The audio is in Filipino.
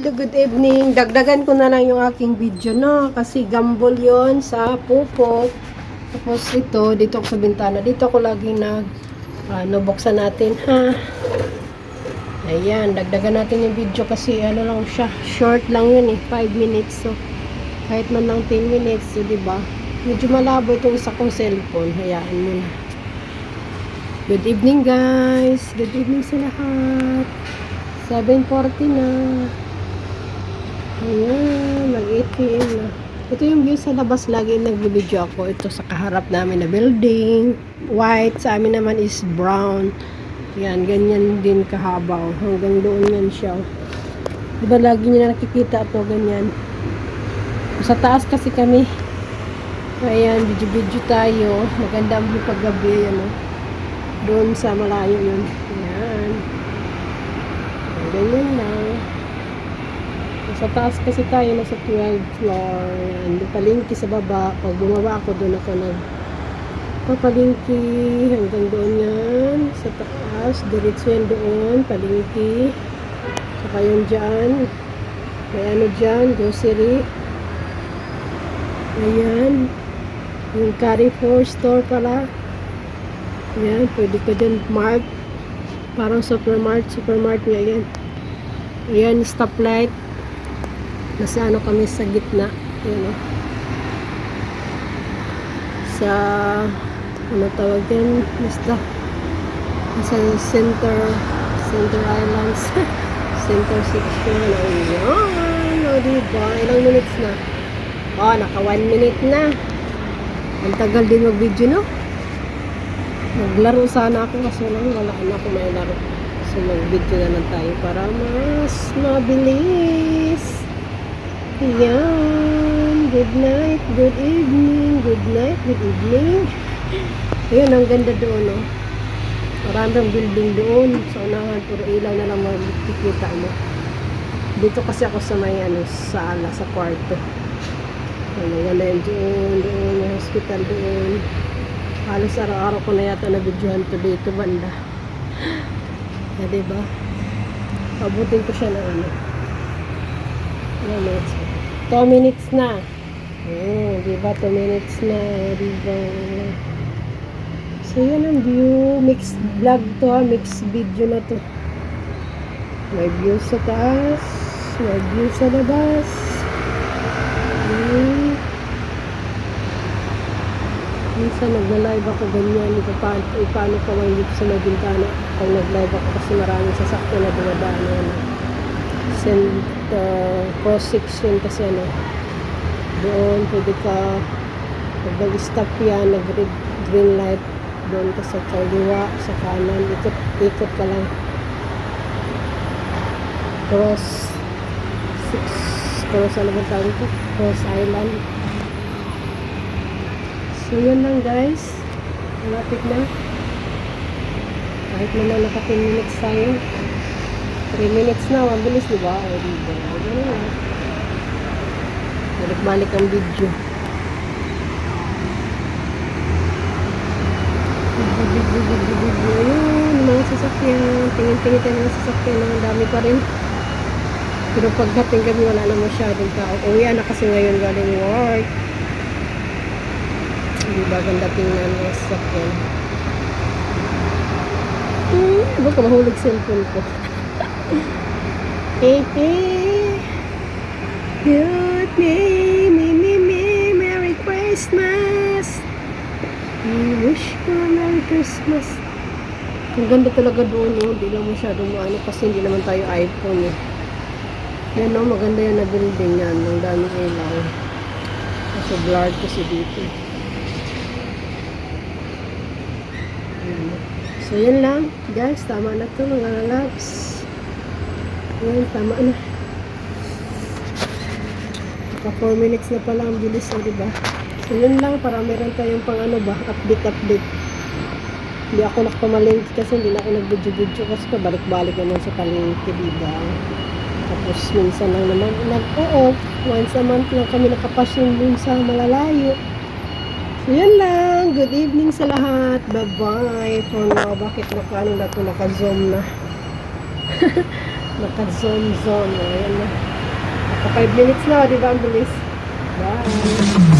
hello, good evening. Dagdagan ko na lang yung aking video, no? Kasi gambol yon sa pupok. Tapos ito, dito ako sa bintana. Dito ako lagi nag, ano, buksan natin, ha? Ayan, dagdagan natin yung video kasi ano lang siya, short lang yun eh, 5 minutes. So, kahit man lang 10 minutes, so, ba? Medyo malabo itong isa kong cellphone. Hayaan mo na. Good evening guys. Good evening sa lahat. 7.40 na. Ayan, mag-8 p.m. na. Ito yung view sa labas. Lagi nag-video ako. Ito sa kaharap namin na building. White. Sa amin naman is brown. Yan, ganyan din kahabaw. Hanggang doon yan siya. Diba lagi niya nakikita ito, ganyan. Sa taas kasi kami. Ayan, video-video tayo. Maganda ang view paggabi, ano. Doon sa malayo yun. Ayan. Ganyan lang. Sa taas kasi tayo, nasa 12th floor. Doon palingki sa baba. Pag bumaba ako, doon ako nag papalingki. Hanggang doon yan. Sa taas diretso yan doon palingki. Saka yun dyan. May ano dyan grocery. Ayan. Yung Carrefour store pala. Ayan pwede ka dyan mark parang supermart supermart nga yan. Ayan stoplight nasa ano kami sa gitna ayan o sa ano tawag yan basta nasa center center islands. Center section ayan. O diba? Ilang minutes na? Oh naka 1 minute na. Ang tagal din mag video no? Maglaro sana ako kaso lang wala na ako may laro. So mag video na lang tayo para mas mabilis Ayan. Good night, good evening, good night, good evening. Ayan, ang ganda doon, no? Maraming building doon. Sa unahan, puro ilaw na lang makikita mo. Dito kasi ako sa may, ano, sa ala, sa kwarto. Ano, wala yun doon, doon, may hospital doon. Halos araw-araw ko na yata na-videohan to dito, banda. Na, diba? Pabutin ko siya ng ano. Ayan, minutes. 2 minutes na. Oh, diba? 2 minutes na. Diba? So, yan ang view. Mixed vlog to ha. Mixed video na to. May view sa taas. May view sa labas. Hmm. Minsan nagla-live ako ganyan. Ipaano, ipaano ko ang dito sa may bintana. Pag nag-live ako kasi maraming sasakyan na dumadaan. Ano send uh, cross section kasi ano doon pwede ka pag nag-stop yan nag green light doon ka sa kaliwa sa kanan ikot, ikot ka lang. Cross six cross ano ba tawag ito? Cross island. So yun lang guys. Malapit na. Kahit naman naka 10 minutes tayo 3 minutes na, mabilis di ba? O, di ba? Balik-balik ang video. Ayun, mga sasakyan. Tingin-tingin tayo ng sasakyan. Ang dami pa rin. Pero pagdating kami, wala na masyadong tao. Uwi na kasi ngayon galing work. Hindi ba ganda tingnan ng sasakyan? Hmm, baka mahulog cellphone ko. Hey, hey. Good me, me, me, me, Merry Christmas. We wish you a Merry Christmas. Ang ganda talaga doon, no? Hindi lang masyadong ano kasi hindi naman tayo iPhone, eh. Yan, no? Maganda yan na building yan. Ang daming ilaw. Kasi blurred kasi dito. So, yan lang. Guys, tama na to mga loves. Ayan, tama na. Naka 4 minutes na pala ang bilis, o, diba? So, yun lang, para meron tayong pang ano ba, update-update. Hindi ako nakamalingki kasi hindi na ako nag-video-video kasi pabalik-balik naman sa palengke, diba? Tapos, minsan lang naman nag-off. Once a month lang kami nakapasyon dun sa malalayo. So, yun lang. Good evening sa lahat. Bye-bye. For now, bakit naka, ano na to, naka-zoom na. Naka-zone-zone. Ayan na. Naka 5 minutes na, di ba? Ang bilis. Bye.